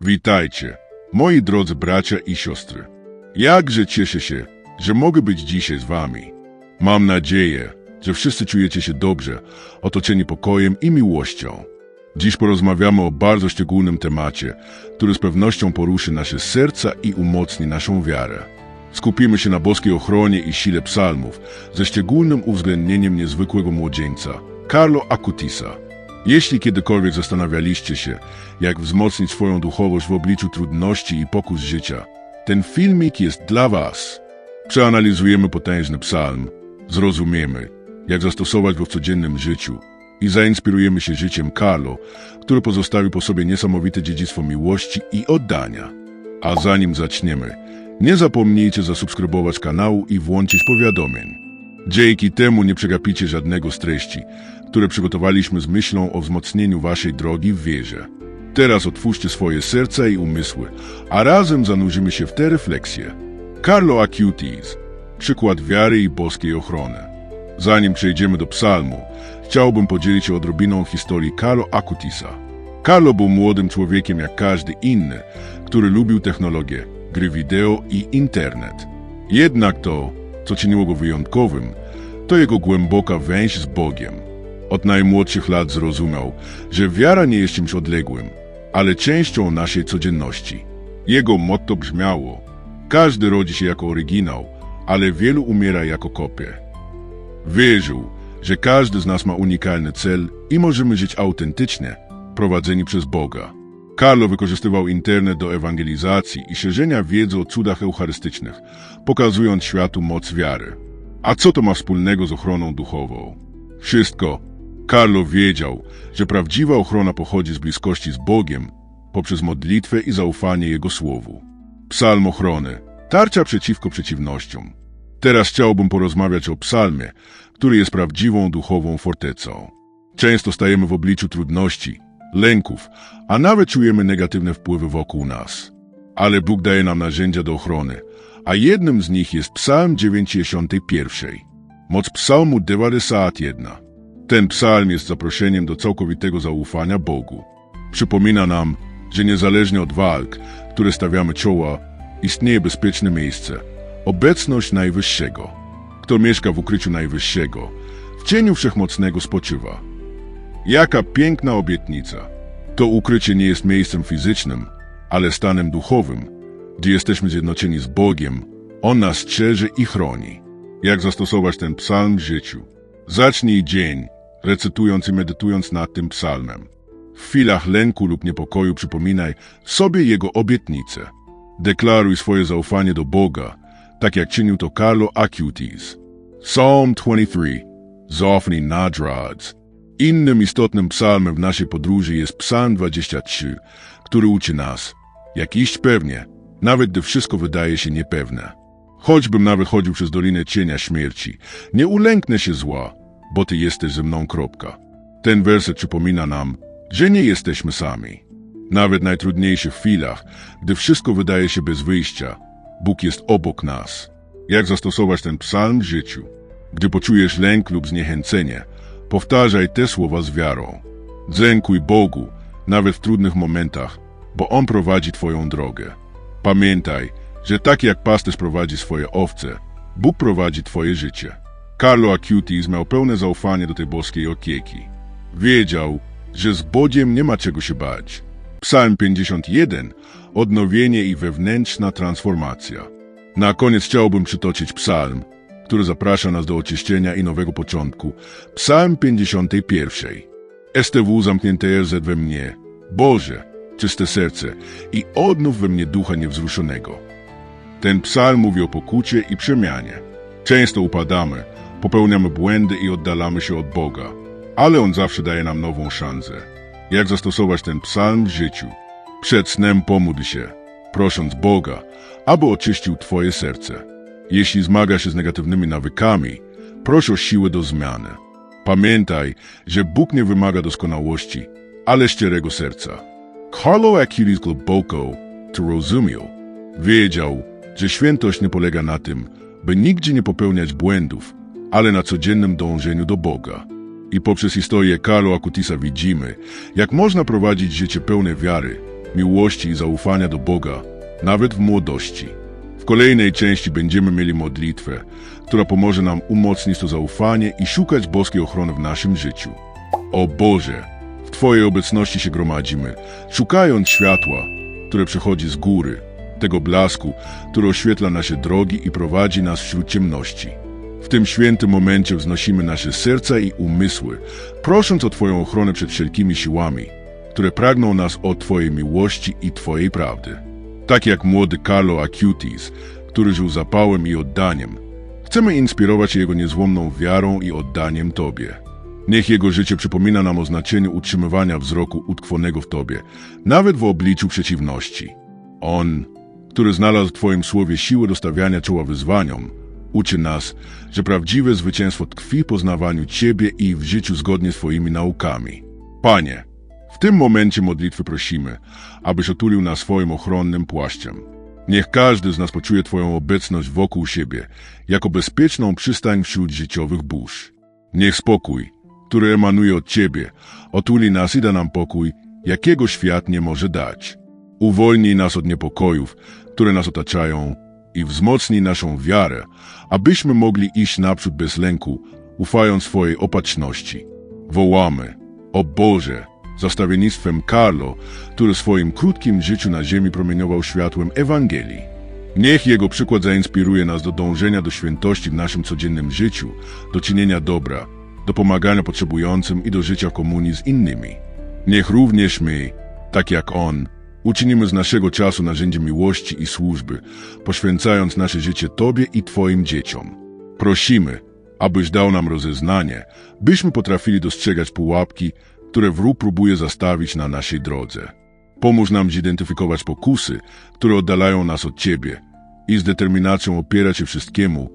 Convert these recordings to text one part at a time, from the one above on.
Witajcie, moi drodzy bracia i siostry. Jakże cieszę się, że mogę być dzisiaj z wami. Mam nadzieję, że wszyscy czujecie się dobrze, otoczeni pokojem i miłością. Dziś porozmawiamy o bardzo szczególnym temacie, który z pewnością poruszy nasze serca i umocni naszą wiarę. Skupimy się na boskiej ochronie i sile psalmów, ze szczególnym uwzględnieniem niezwykłego młodzieńca, Carlo Acutisa. Jeśli kiedykolwiek zastanawialiście się, jak wzmocnić swoją duchowość w obliczu trudności i pokus życia, ten filmik jest dla Was. Przeanalizujemy potężny psalm, zrozumiemy, jak zastosować go w codziennym życiu i zainspirujemy się życiem Carlo, który pozostawił po sobie niesamowite dziedzictwo miłości i oddania. A zanim zaczniemy, nie zapomnijcie zasubskrybować kanału i włączyć powiadomień. Dzięki temu nie przegapicie żadnego z treści, które przygotowaliśmy z myślą o wzmocnieniu waszej drogi w wierze. Teraz otwórzcie swoje serca i umysły, a razem zanurzymy się w te refleksje. Carlo Acutis, przykład wiary i boskiej ochrony. Zanim przejdziemy do psalmu, chciałbym podzielić się odrobiną historii Carlo Acutisa. Carlo był młodym człowiekiem jak każdy inny, który lubił technologię, gry wideo i internet. Jednak to, co czyniło go wyjątkowym, to jego głęboka więź z Bogiem. Od najmłodszych lat zrozumiał, że wiara nie jest czymś odległym, ale częścią naszej codzienności. Jego motto brzmiało: Każdy rodzi się jako oryginał, ale wielu umiera jako kopie. Wierzył, że każdy z nas ma unikalny cel i możemy żyć autentycznie, prowadzeni przez Boga. Carlo wykorzystywał internet do ewangelizacji i szerzenia wiedzy o cudach eucharystycznych, pokazując światu moc wiary. A co to ma wspólnego z ochroną duchową? Wszystko. Carlo wiedział, że prawdziwa ochrona pochodzi z bliskości z Bogiem poprzez modlitwę i zaufanie Jego słowu. Psalm ochrony. Tarcza przeciwko przeciwnościom. Teraz chciałbym porozmawiać o psalmie, który jest prawdziwą duchową fortecą. Często stajemy w obliczu trudności, lęków, a nawet czujemy negatywne wpływy wokół nas. Ale Bóg daje nam narzędzia do ochrony, a jednym z nich jest Psalm 91. Moc Psalmu 91. Ten psalm jest zaproszeniem do całkowitego zaufania Bogu. Przypomina nam, że niezależnie od walk, które stawiamy czoła, istnieje bezpieczne miejsce, obecność Najwyższego. Kto mieszka w ukryciu Najwyższego, w cieniu Wszechmocnego spoczywa. Jaka piękna obietnica! To ukrycie nie jest miejscem fizycznym, ale stanem duchowym, gdzie jesteśmy zjednoczeni z Bogiem, On nas strzeże i chroni. Jak zastosować ten psalm w życiu? Zacznij dzień, recytując i medytując nad tym psalmem. W chwilach lęku lub niepokoju przypominaj sobie jego obietnice. Deklaruj swoje zaufanie do Boga, tak jak czynił to Carlo Acutis. Psalm 23, Zofni Nadradz. Innym istotnym psalmem w naszej podróży jest Psalm 23, który uczy nas, jak iść pewnie, nawet gdy wszystko wydaje się niepewne. Choćbym nawet chodził przez dolinę cienia śmierci, nie ulęknę się zła, bo Ty jesteś ze mną. Kropka. Ten werset przypomina nam, że nie jesteśmy sami. Nawet w najtrudniejszych chwilach, gdy wszystko wydaje się bez wyjścia, Bóg jest obok nas. Jak zastosować ten psalm w życiu? Gdy poczujesz lęk lub zniechęcenie, powtarzaj te słowa z wiarą. Dziękuj Bogu, nawet w trudnych momentach, bo On prowadzi Twoją drogę. Pamiętaj, że tak jak pasterz prowadzi swoje owce, Bóg prowadzi Twoje życie. Carlo Acutis miał pełne zaufanie do tej boskiej opieki. Wiedział, że z Bogiem nie ma czego się bać. Psalm 51. Odnowienie i wewnętrzna transformacja. Na koniec chciałbym przytoczyć psalm, który zaprasza nas do oczyszczenia i nowego początku. Psalm 51. STW zamknięte RZ we mnie. Boże, czyste serce i odnów we mnie ducha niewzruszonego. Ten psalm mówi o pokucie i przemianie. Często upadamy, popełniamy błędy i oddalamy się od Boga, ale On zawsze daje nam nową szansę. Jak zastosować ten psalm w życiu? Przed snem pomódl się, prosząc Boga, aby oczyścił Twoje serce. Jeśli zmaga się z negatywnymi nawykami, proś o siłę do zmiany. Pamiętaj, że Bóg nie wymaga doskonałości, ale szczerego serca. Carlo Acutis głęboko to rozumiał. Wiedział, że świętość nie polega na tym, by nigdzie nie popełniać błędów, ale na codziennym dążeniu do Boga. I poprzez historię Carlo Acutisa widzimy, jak można prowadzić życie pełne wiary, miłości i zaufania do Boga, nawet w młodości. Kolejnej części będziemy mieli modlitwę, która pomoże nam umocnić to zaufanie i szukać boskiej ochrony w naszym życiu. O Boże, w Twojej obecności się gromadzimy, szukając światła, które przychodzi z góry, tego blasku, który oświetla nasze drogi i prowadzi nas wśród ciemności. W tym świętym momencie wznosimy nasze serca i umysły, prosząc o Twoją ochronę przed wszelkimi siłami, które pragną nas od Twojej miłości i Twojej prawdy. Tak jak młody Carlo Acutis, który żył zapałem i oddaniem, chcemy inspirować jego niezłomną wiarą i oddaniem Tobie. Niech jego życie przypomina nam o znaczeniu utrzymywania wzroku utkwonego w Tobie, nawet w obliczu przeciwności. On, który znalazł w Twoim słowie siłę do stawiania czoła wyzwaniom, uczy nas, że prawdziwe zwycięstwo tkwi w poznawaniu Ciebie i w życiu zgodnie z Twoimi naukami. Panie, w tym momencie modlitwy prosimy, abyś otulił nas swoim ochronnym płaszczem. Niech każdy z nas poczuje Twoją obecność wokół siebie, jako bezpieczną przystań wśród życiowych burz. Niech spokój, który emanuje od Ciebie, otuli nas i da nam pokój, jakiego świat nie może dać. Uwolnij nas od niepokojów, które nas otaczają i wzmocnij naszą wiarę, abyśmy mogli iść naprzód bez lęku, ufając swojej opatrzności. Wołamy, o Boże, za stawiennictwem Carlo, który w swoim krótkim życiu na ziemi promieniował światłem Ewangelii. Niech jego przykład zainspiruje nas do dążenia do świętości w naszym codziennym życiu, do czynienia dobra, do pomagania potrzebującym i do życia w komunii z innymi. Niech również my, tak jak on, uczynimy z naszego czasu narzędzie miłości i służby, poświęcając nasze życie Tobie i Twoim dzieciom. Prosimy, abyś dał nam rozeznanie, byśmy potrafili dostrzegać pułapki, które wróg próbuje zastawić na naszej drodze. Pomóż nam zidentyfikować pokusy, które oddalają nas od Ciebie i z determinacją opierać się wszystkiemu,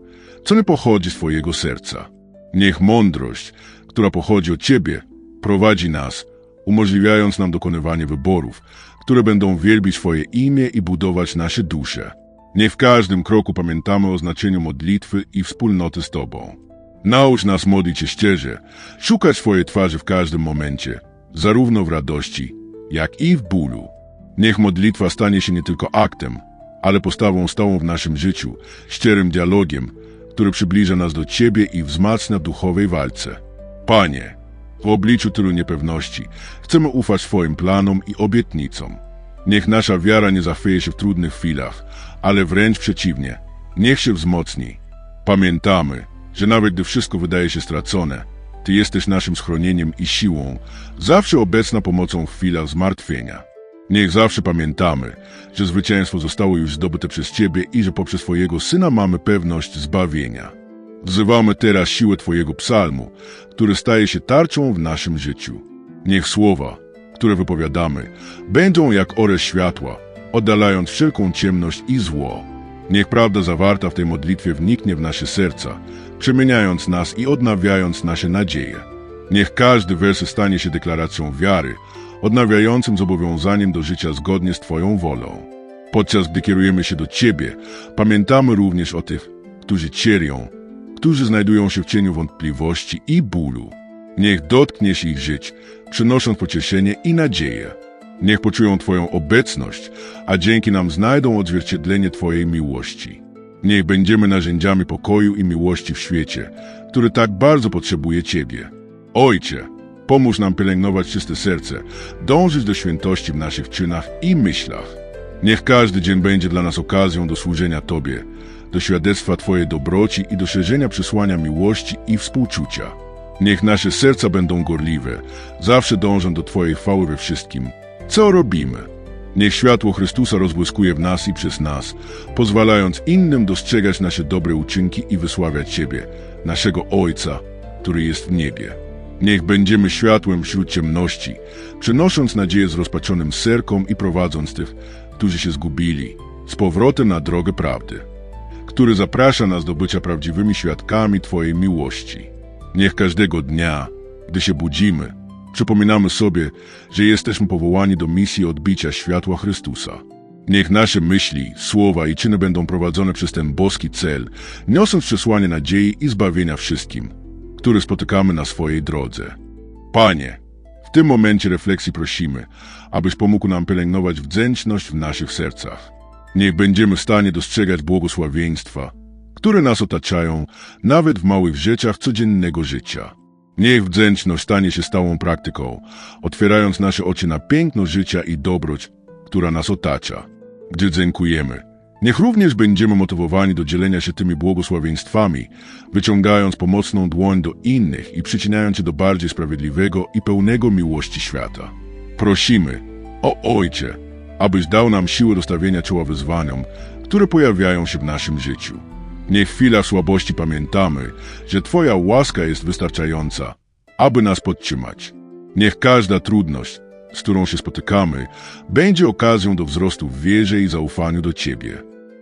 co nie pochodzi z Twojego serca. Niech mądrość, która pochodzi od Ciebie, prowadzi nas, umożliwiając nam dokonywanie wyborów, które będą wielbić Twoje imię i budować nasze dusze. Niech w każdym kroku pamiętamy o znaczeniu modlitwy i wspólnoty z Tobą. Naucz nas modlić się szczerze, szukać Twojej twarzy w każdym momencie, zarówno w radości, jak i w bólu. Niech modlitwa stanie się nie tylko aktem, ale postawą stałą w naszym życiu, szczerym dialogiem, który przybliża nas do Ciebie i wzmacnia duchowej walce. Panie, w obliczu tylu niepewności chcemy ufać Twoim planom i obietnicom. Niech nasza wiara nie zachwieje się w trudnych chwilach, ale wręcz przeciwnie, niech się wzmocni. Pamiętamy, że nawet gdy wszystko wydaje się stracone, Ty jesteś naszym schronieniem i siłą, zawsze obecna pomocą w chwilach zmartwienia. Niech zawsze pamiętamy, że zwycięstwo zostało już zdobyte przez Ciebie i że poprzez Twojego Syna mamy pewność zbawienia. Wzywamy teraz siłę Twojego psalmu, który staje się tarczą w naszym życiu. Niech słowa, które wypowiadamy, będą jak orę światła, oddalając wszelką ciemność i zło. Niech prawda zawarta w tej modlitwie wniknie w nasze serca, przemieniając nas i odnawiając nasze nadzieje. Niech każdy wers stanie się deklaracją wiary, odnawiającym zobowiązaniem do życia zgodnie z Twoją wolą. Podczas gdy kierujemy się do Ciebie, pamiętamy również o tych, którzy cierpią, którzy znajdują się w cieniu wątpliwości i bólu. Niech dotkniesz ich żyć, przynosząc pocieszenie i nadzieję. Niech poczują Twoją obecność, a dzięki nam znajdą odzwierciedlenie Twojej miłości. Niech będziemy narzędziami pokoju i miłości w świecie, który tak bardzo potrzebuje Ciebie. Ojcze, pomóż nam pielęgnować czyste serce, dążyć do świętości w naszych czynach i myślach. Niech każdy dzień będzie dla nas okazją do służenia Tobie, do świadectwa Twojej dobroci i do szerzenia przesłania miłości i współczucia. Niech nasze serca będą gorliwe, zawsze dążą do Twojej chwały we wszystkim, co robimy. Niech światło Chrystusa rozbłyskuje w nas i przez nas, pozwalając innym dostrzegać nasze dobre uczynki i wysławiać Ciebie, naszego Ojca, który jest w niebie. Niech będziemy światłem wśród ciemności, przynosząc nadzieję zrozpaczonym serkom i prowadząc tych, którzy się zgubili, z powrotem na drogę prawdy, który zaprasza nas do bycia prawdziwymi świadkami Twojej miłości. Niech każdego dnia, gdy się budzimy, przypominamy sobie, że jesteśmy powołani do misji odbicia światła Chrystusa. Niech nasze myśli, słowa i czyny będą prowadzone przez ten boski cel, niosąc przesłanie nadziei i zbawienia wszystkim, które spotykamy na swojej drodze. Panie, w tym momencie refleksji prosimy, abyś pomógł nam pielęgnować wdzięczność w naszych sercach. Niech będziemy w stanie dostrzegać błogosławieństwa, które nas otaczają, nawet w małych rzeczach codziennego życia. Niech wdzięczność stanie się stałą praktyką, otwierając nasze oczy na piękno życia i dobroć, która nas otacza. Gdy dziękujemy, niech również będziemy motywowani do dzielenia się tymi błogosławieństwami, wyciągając pomocną dłoń do innych i przycinając się do bardziej sprawiedliwego i pełnego miłości świata. Prosimy, o Ojcze, abyś dał nam siłę do stawienia czoła wyzwaniom, które pojawiają się w naszym życiu. Niech w chwilach słabości pamiętamy, że Twoja łaska jest wystarczająca, aby nas podtrzymać. Niech każda trudność, z którą się spotykamy, będzie okazją do wzrostu w wierze i zaufaniu do Ciebie.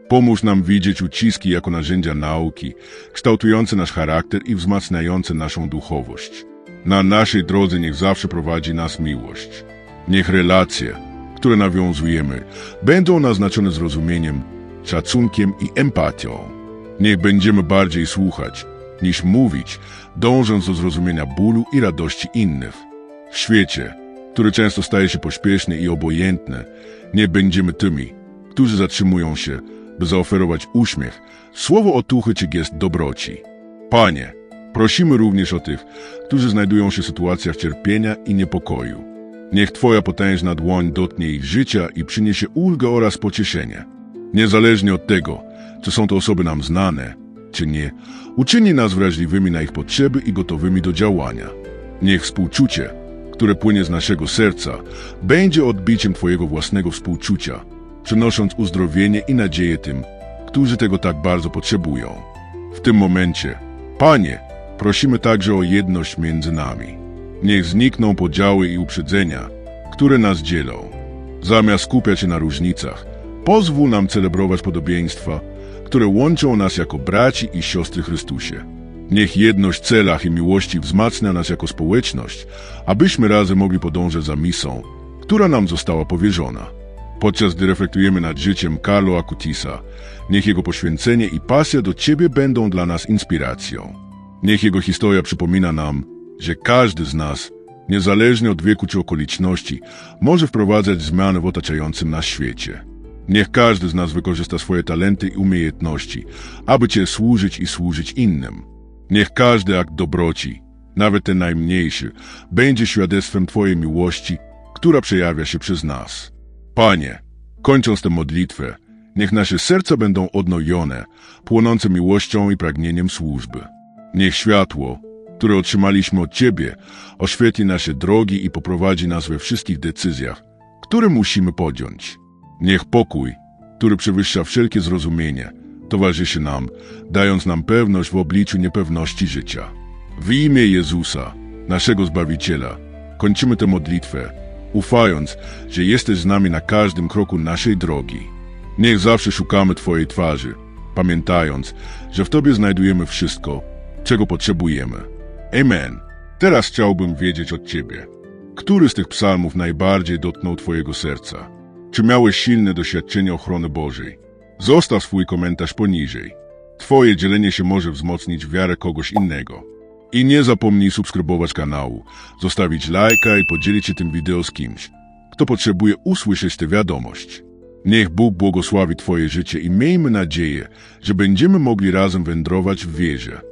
Pomóż nam widzieć uciski jako narzędzia nauki, kształtujące nasz charakter i wzmacniające naszą duchowość. Na naszej drodze niech zawsze prowadzi nas miłość. Niech relacje, które nawiązujemy, będą naznaczone zrozumieniem, szacunkiem i empatią. Niech będziemy bardziej słuchać, niż mówić, dążąc do zrozumienia bólu i radości innych. W świecie, który często staje się pośpieszny i obojętny, nie będziemy tymi, którzy zatrzymują się, by zaoferować uśmiech, słowo otuchy czy gest dobroci. Panie, prosimy również o tych, którzy znajdują się w sytuacjach cierpienia i niepokoju. Niech Twoja potężna dłoń dotknie ich życia i przyniesie ulgę oraz pocieszenie. Niezależnie od tego, czy są to osoby nam znane, czy nie, uczyni nas wrażliwymi na ich potrzeby i gotowymi do działania. Niech współczucie, które płynie z naszego serca, będzie odbiciem Twojego własnego współczucia, przynosząc uzdrowienie i nadzieję tym, którzy tego tak bardzo potrzebują. W tym momencie, Panie, prosimy także o jedność między nami. Niech znikną podziały i uprzedzenia, które nas dzielą. Zamiast skupiać się na różnicach, pozwól nam celebrować podobieństwa, które łączą nas jako braci i siostry Chrystusie. Niech jedność celach i miłości wzmacnia nas jako społeczność, abyśmy razem mogli podążać za misją, która nam została powierzona. Podczas gdy reflektujemy nad życiem Carlo Acutisa, niech jego poświęcenie i pasja do Ciebie będą dla nas inspiracją. Niech jego historia przypomina nam, że każdy z nas, niezależnie od wieku czy okoliczności, może wprowadzać zmiany w otaczającym nas świecie. Niech każdy z nas wykorzysta swoje talenty i umiejętności, aby Cię służyć i służyć innym. Niech każdy akt dobroci, nawet ten najmniejszy, będzie świadectwem Twojej miłości, która przejawia się przez nas. Panie, kończąc tę modlitwę, niech nasze serca będą odnojone, płonące miłością i pragnieniem służby. Niech światło, które otrzymaliśmy od Ciebie, oświetli nasze drogi i poprowadzi nas we wszystkich decyzjach, które musimy podjąć. Niech pokój, który przewyższa wszelkie zrozumienie, towarzyszy nam, dając nam pewność w obliczu niepewności życia. W imię Jezusa, naszego Zbawiciela, kończymy tę modlitwę, ufając, że jesteś z nami na każdym kroku naszej drogi. Niech zawsze szukamy Twojej twarzy, pamiętając, że w Tobie znajdujemy wszystko, czego potrzebujemy. Amen. Teraz chciałbym wiedzieć od Ciebie, który z tych psalmów najbardziej dotknął Twojego serca? Czy miałeś silne doświadczenie ochrony Bożej? Zostaw swój komentarz poniżej. Twoje dzielenie się może wzmocnić wiarę kogoś innego. I nie zapomnij subskrybować kanału, zostawić lajka i podzielić się tym wideo z kimś, kto potrzebuje usłyszeć tę wiadomość. Niech Bóg błogosławi Twoje życie i miejmy nadzieję, że będziemy mogli razem wędrować w wierze.